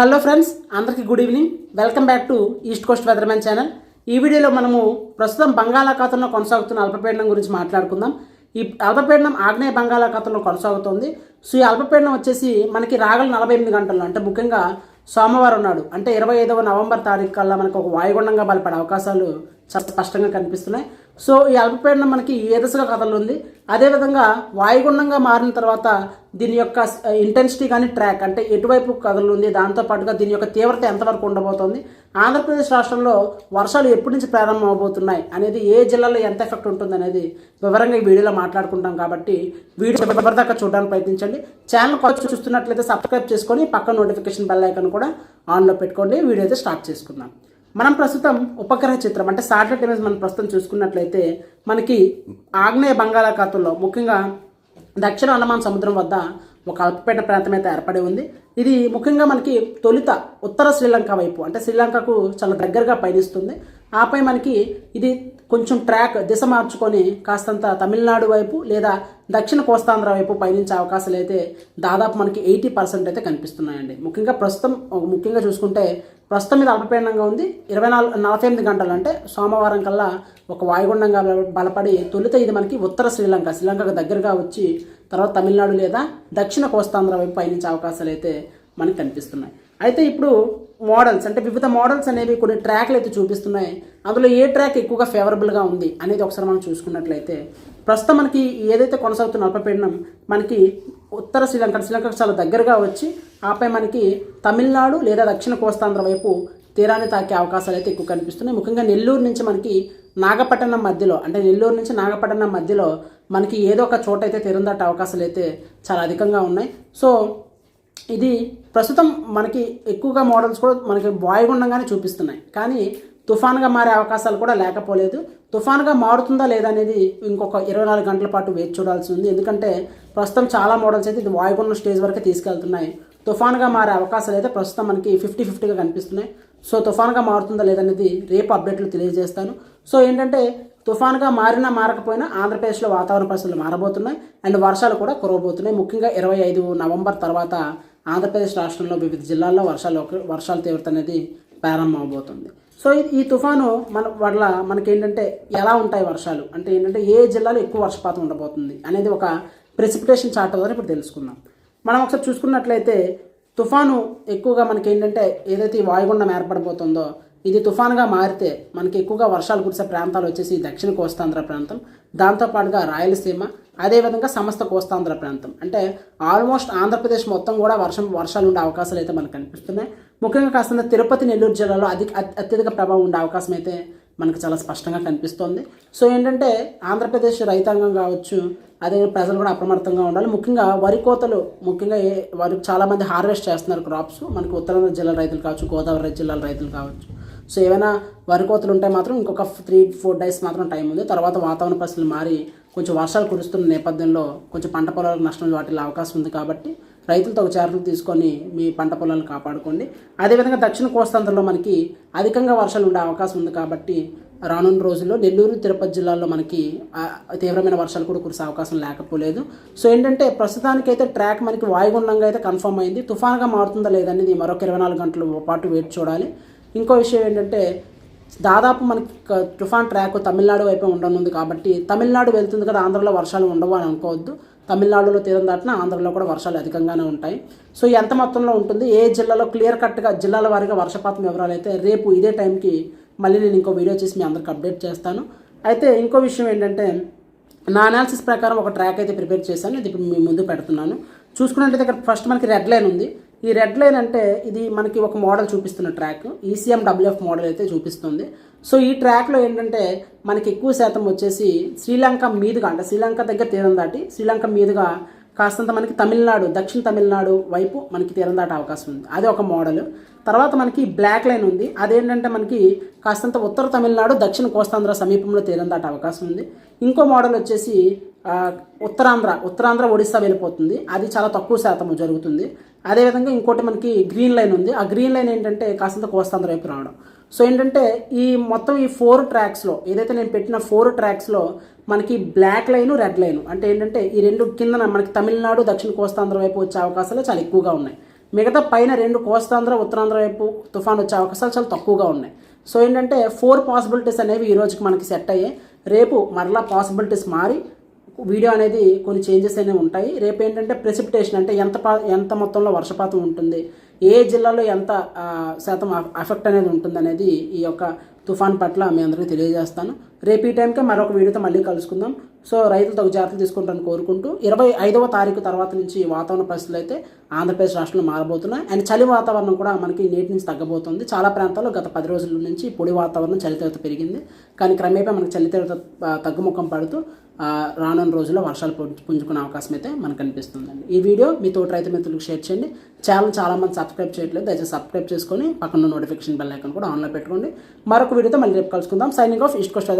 Hello friends అందరికీ good evening. Welcome back to east coast weathermen channel. ఈ వీడియోలో మనము ప్రస్తుతం బంగాళాఖాతంలో కొనసాగుతున్న అల్పపీడనం గురించి మాట్లాడుకుందాం. ఈ అల్పపీడనం ఆగ్నేయ బంగాళాఖాతంలో కొనసాగుతోంది. సో ఈ అల్పపీడనం వచ్చేసి మనకి రాగల నలభై ఎనిమిది గంటల్లో అంటే ముఖ్యంగా సోమవారం నాడు అంటే ఇరవై ఐదవ నవంబర్ తారీఖు కల్లా మనకు ఒక వాయుగుండంగా బలపడే అవకాశాలు చాలా స్పష్టంగా కనిపిస్తున్నాయి. సో ఈ అల్పపీడనం మనకి ఏ కథలు ఉంది అదేవిధంగా వాయుగుండంగా మారిన తర్వాత దీని యొక్క ఇంటెన్సిటీ కానీ ట్రాక్ అంటే ఎటువైపు కథలుంది దాంతోపాటుగా దీని యొక్క తీవ్రత ఎంతవరకు ఉండబోతోంది ఆంధ్రప్రదేశ్ రాష్ట్రంలో వర్షాలు ఎప్పటి నుంచి ప్రారంభం అవబోతున్నాయి అనేది ఏ జిల్లాలో ఎంత ఎఫెక్ట్ ఉంటుంది అనేది వివరంగా ఈ వీడియోలో మాట్లాడుకుంటాం కాబట్టి వీడియో చివరిదాకా చూడడానికి ప్రయత్నించండి. ఛానల్ కొత్త చూస్తున్నట్లయితే సబ్స్క్రైబ్ చేసుకొని పక్కన నోటిఫికేషన్ బెల్ ఐకన్ కూడా ఆన్లో పెట్టుకోండి. వీడియో అయితే స్టార్ట్ చేసుకుందాం. మనం ప్రస్తుతం ఉపగ్రహ చిత్రం అంటే శాటిలైట్ ఇమేజ్ మనం ప్రస్తుతం చూసుకున్నట్లయితే మనకి ఆగ్నేయ బంగాళాఖాతంలో ముఖ్యంగా దక్షిణ అండమాన్ సముద్రం వద్ద ఒక అల్పపీడన ప్రాంతం అయితే ఏర్పడి ఉంది. ఇది ముఖ్యంగా మనకి తొలుత ఉత్తర శ్రీలంక వైపు అంటే శ్రీలంకకు చాలా దగ్గరగా పయనిస్తుంది. ఆపై మనకి ఇది కొంచెం ట్రాక్ దిశ మార్చుకొని కాస్తంత తమిళనాడు వైపు లేదా దక్షిణ కోస్తాంధ్ర వైపు పయనించే అవకాశాలు అయితే దాదాపు మనకి ఎయిటీ పర్సెంట్ అయితే కనిపిస్తున్నాయండి. ముఖ్యంగా ప్రస్తుతం ముఖ్యంగా చూసుకుంటే ప్రస్తుతం ఇది అల్పపీడనంగా ఉంది. ఇరవై నాలుగు నలభై ఎనిమిది గంటలు అంటే సోమవారం కల్లా ఒక వాయుగుండంగా బలపడి తొలుత ఇది మనకి ఉత్తర శ్రీలంక శ్రీలంకకు దగ్గరగా వచ్చి తర్వాత తమిళనాడు లేదా దక్షిణ కోస్తాంధ్ర వైపు పయనించే అవకాశాలు అయితే మనకి కనిపిస్తున్నాయి. అయితే ఇప్పుడు మోడల్స్ అంటే వివిధ మోడల్స్ అనేవి కొన్ని ట్రాక్లు అయితే చూపిస్తున్నాయి. అందులో ఏ ట్రాక్ ఎక్కువగా ఫేవరబుల్గా ఉంది అనేది ఒకసారి మనం చూసుకున్నట్లయితే ప్రస్తుతం మనకి ఏదైతే కొనసాగుతున్న అల్పపీడనం మనకి ఉత్తర శ్రీలంక శ్రీలంకకు చాలా దగ్గరగా వచ్చి ఆపై మనకి తమిళనాడు లేదా దక్షిణ కోస్తాంధ్ర వైపు తీరాన్ని తాకే అవకాశాలు అయితే ఎక్కువ కనిపిస్తున్నాయి. ముఖ్యంగా నెల్లూరు నుంచి మనకి నాగపట్టణం మధ్యలో అంటే నెల్లూరు నుంచి నాగపట్టణం మధ్యలో మనకి ఏదో ఒక చోట అయితే తీరం దాటే అవకాశాలు అయితే చాలా అధికంగా ఉన్నాయి. సో ఇది ప్రస్తుతం మనకి ఎక్కువగా మోడల్స్ కూడా మనకి వాయుగుండంగానే చూపిస్తున్నాయి. కానీ తుఫాన్గా మారే అవకాశాలు కూడా లేకపోలేదు. తుఫాన్గా మారుతుందా లేదా అనేది ఇంకొక ఇరవై నాలుగు గంటల పాటు వేచి చూడాల్సి ఉంది. ఎందుకంటే ప్రస్తుతం చాలా మోడల్స్ అయితే ఇది వాయుగుండం స్టేజ్ వరకు తీసుకెళ్తున్నాయి. తుఫాన్గా మారే అవకాశాలు అయితే ప్రస్తుతం మనకి ఫిఫ్టీ ఫిఫ్టీగా కనిపిస్తున్నాయి. సో తుఫాన్గా మారుతుందా లేదనేది రేపు అప్డేట్లు తెలియజేస్తాను. సో ఏంటంటే తుఫాన్గా మారినా మారకపోయినా ఆంధ్రప్రదేశ్లో వాతావరణ పరిస్థితులు మారబోతున్నాయి. అండ్ వర్షాలు కూడా కురవబోతున్నాయి. ముఖ్యంగా ఇరవై ఐదు నవంబర్ తర్వాత ఆంధ్రప్రదేశ్ రాష్ట్రంలో వివిధ జిల్లాల్లో వర్షాలు వర్షాల తీవ్రత అనేది ప్రారంభమవబోతుంది సో ఈ తుఫాను మన వల్ల మనకేంటంటే ఎలా ఉంటాయి వర్షాలు? అంటే ఏంటంటే ఏ జిల్లాలో ఎక్కువ వర్షపాతం ఉండబోతుంది అనేది ఒక ప్రెసిపిటేషన్ చార్ట్ ద్వారా ఇప్పుడు తెలుసుకుందాం. మనం ఒకసారి చూసుకున్నట్లయితే తుఫాను ఎక్కువగా మనకి ఏంటంటే ఏదైతే ఈ వాయుగుండం ఏర్పడబోతుందో ఇది తుఫాన్గా మారితే మనకి ఎక్కువగా వర్షాలు కురిసే ప్రాంతాలు వచ్చేసి దక్షిణ కోస్తాంధ్ర ప్రాంతం దాంతోపాటుగా రాయలసీమ అదేవిధంగా సమస్త కోస్తాంధ్ర ప్రాంతం. అంటే ఆల్మోస్ట్ ఆంధ్రప్రదేశ్ మొత్తం కూడా వర్షం వర్షాలు ఉండే అవకాశాలు అయితే మనకు కనిపిస్తున్నాయి. ముఖ్యంగా కాస్త తిరుపతి నెల్లూరు జిల్లాలో అధిక అత్యధిక ప్రభావం ఉండే అవకాశం అయితే మనకు చాలా స్పష్టంగా కనిపిస్తోంది. సో ఏంటంటే ఆంధ్రప్రదేశ్ రైతాంగం కావచ్చు అదే ప్రజలు కూడా అప్రమత్తంగా ఉండాలి. ముఖ్యంగా వరి కోతలు ముఖ్యంగా వారు చాలామంది హార్వెస్ట్ చేస్తున్నారు క్రాప్స్. మనకు ఉత్తరాంధ్ర జిల్లాల రైతులు కావచ్చు గోదావరి జిల్లాల రైతులు కావచ్చు. సో ఏమైనా వరి కోతలు ఉంటే మాత్రం ఇంకొక త్రీ ఫోర్ డేస్ మాత్రం టైం ఉంది. తర్వాత వాతావరణ పరిస్థితులు మారి కొంచెం వర్షాలు కురుస్తున్న నేపథ్యంలో కొంచెం పంట పొలాలకు నష్టం వాటిల్లో అవకాశం ఉంది కాబట్టి రైతులతో ఒక జాగ్రత్తలు తీసుకొని మీ పంట పొలాలను కాపాడుకోండి. అదేవిధంగా దక్షిణ కోస్తాంధ్రలో మనకి అధికంగా వర్షాలు ఉండే అవకాశం ఉంది కాబట్టి రానున్న రోజుల్లో నెల్లూరు తిరుపతి జిల్లాల్లో మనకి తీవ్రమైన వర్షాలు కూడా కురిసే అవకాశం లేకపోలేదు. సో ఏంటంటే ప్రస్తుతానికైతే ట్రాక్ మనకి వాయుగుండంగా అయితే కన్ఫర్మ్ అయింది. తుఫాన్గా మారుతుందా లేదనేది మరొక ఇరవై నాలుగు గంటల పాటు వెయిట్ చూడాలి. ఇంకో విషయం ఏంటంటే దాదాపు మనకి తుఫాన్ ట్రాక్ తమిళనాడు వైపే ఉండనుంది కాబట్టి తమిళనాడు వెళ్తుంది కదా ఆంధ్రలో వర్షాలు ఉండవు అని అనుకోవద్దు. తమిళనాడులో తీరం దాటిన ఆంధ్రలో కూడా వర్షాలు అధికంగానే ఉంటాయి. సో ఎంత మొత్తంలో ఉంటుంది? ఏ జిల్లాలో క్లియర్ కట్గా జిల్లాల వారీగా వర్షపాతం వివరాలు అయితే రేపు ఇదే టైంకి మళ్ళీ నేను ఇంకో వీడియో చేసి మీ అందరికి అప్డేట్ చేస్తాను. అయితే ఇంకో విషయం ఏంటంటే నా అనాలిసిస్ ప్రకారం ఒక ట్రాక్ అయితే ప్రిపేర్ చేశాను. ఇది ఇప్పుడు మీ ముందు పెడుతున్నాను. చూసుకున్నట్లయితే ఇక్కడ ఫస్ట్ మనకి రెడ్ లైన్ ఉంది. ఈ రెడ్ లైన్ అంటే ఇది మనకి ఒక మోడల్ చూపిస్తున్న ట్రాక్. ఈసీఎం డబ్ల్యూఎఫ్ మోడల్ అయితే చూపిస్తుంది. సో ఈ ట్రాక్లో ఏంటంటే మనకి ఎక్కువ శాతం వచ్చేసి శ్రీలంక మీదుగా అంటే శ్రీలంక దగ్గర తీరం దాటి శ్రీలంక మీదుగా కాస్తంత మనకి తమిళనాడు దక్షిణ తమిళనాడు వైపు మనకి తీరం దాటే అవకాశం ఉంది. అది ఒక మోడల్. తర్వాత మనకి బ్లాక్ లైన్ ఉంది. అదేంటంటే మనకి కాస్తంత ఉత్తర తమిళనాడు దక్షిణ కోస్తాంధ్ర సమీపంలో తీరం దాటే అవకాశం ఉంది. ఇంకో మోడల్ వచ్చేసి ఉత్తరాంధ్ర ఉత్తరాంధ్ర ఒడిస్సా వెళ్ళిపోతుంది. అది చాలా తక్కువ శాతం జరుగుతుంది. అదేవిధంగా ఇంకోటి మనకి గ్రీన్ లైన్ ఉంది. ఆ గ్రీన్ లైన్ ఏంటంటే కాస్తంత కోస్తాంధ్ర వైపు రావడం. సో ఏంటంటే ఈ మొత్తం ఈ ఫోర్ ట్రాక్స్లో ఏదైతే నేను పెట్టిన ఫోర్ ట్రాక్స్లో మనకి బ్లాక్ లైను రెడ్ లైను అంటే ఏంటంటే ఈ రెండు కిందన మనకి తమిళనాడు దక్షిణ కోస్తాంధ్ర వైపు వచ్చే అవకాశాలు చాలా ఎక్కువగా ఉన్నాయి. మిగతా పైన రెండు కోస్తాంధ్ర ఉత్తరాంధ్ర వైపు తుఫాన్ వచ్చే అవకాశాలు చాలా తక్కువగా ఉన్నాయి. సో ఏంటంటే ఫోర్ పాసిబిలిటీస్ అనేవి ఈ రోజుకి మనకి సెట్ అయ్యాయి. రేపు మరలా పాసిబిలిటీస్ మారి వీడియో అనేది కొన్ని చేంజెస్ అనేవి ఉంటాయి. రేపు ఏంటంటే ప్రెసిపిటేషన్ అంటే ఎంత ఎంత మొత్తంలో వర్షపాతం ఉంటుంది ఏ జిల్లాలో ఎంత శాతం ఎఫెక్ట్ అనేది ఉంటుంది అనేది ఈ యొక్క తుఫాన్ పట్ల మీ అందరికీ తెలియజేస్తాను. రేపు ఈ టైంకే మరొక వీడియోతో మళ్ళీ కలుసుకుందాం. సో రైతులు తగు జాగ్రత్తలు తీసుకుంటారని కోరుకుంటూ ఇరవై ఐదవ తారీఖు తర్వాత నుంచి వాతావరణ పరిస్థితులు అయితే ఆంధ్రప్రదేశ్ రాష్ట్రంలో మారబోతున్నాయి. అండ్ చలి వాతావరణం కూడా మనకి నేటి నుంచి తగ్గబోతుంది. చాలా ప్రాంతాల్లో గత పది రోజుల నుంచి పొడి వాతావరణం చలి తీవ్రత పెరిగింది. కానీ క్రమేపీ మనకి చలి తీవ్రత తగ్గుముఖం పడుతూ రానున్న రోజుల్లో వర్షాలు పుంజుకునే అవకాశం అయితే మనకు కనిపిస్తుందండి. ఈ వీడియో మీ తోటి రైతు మిత్రులకు షేర్ చేయండి. ఛానల్ చాలామంది సబ్స్క్రైబ్ చేయట్లేదు. దయచేసి సబ్స్క్రైబ్ చేసుకొని పక్కన నోటిఫికేషన్ బెల్ ఐకాన్ కూడా ఆన్లో పెట్టుకోండి. మరొక వీడియోతో మళ్ళీ రేపు కలుసుకుందాం. Signing off. East coast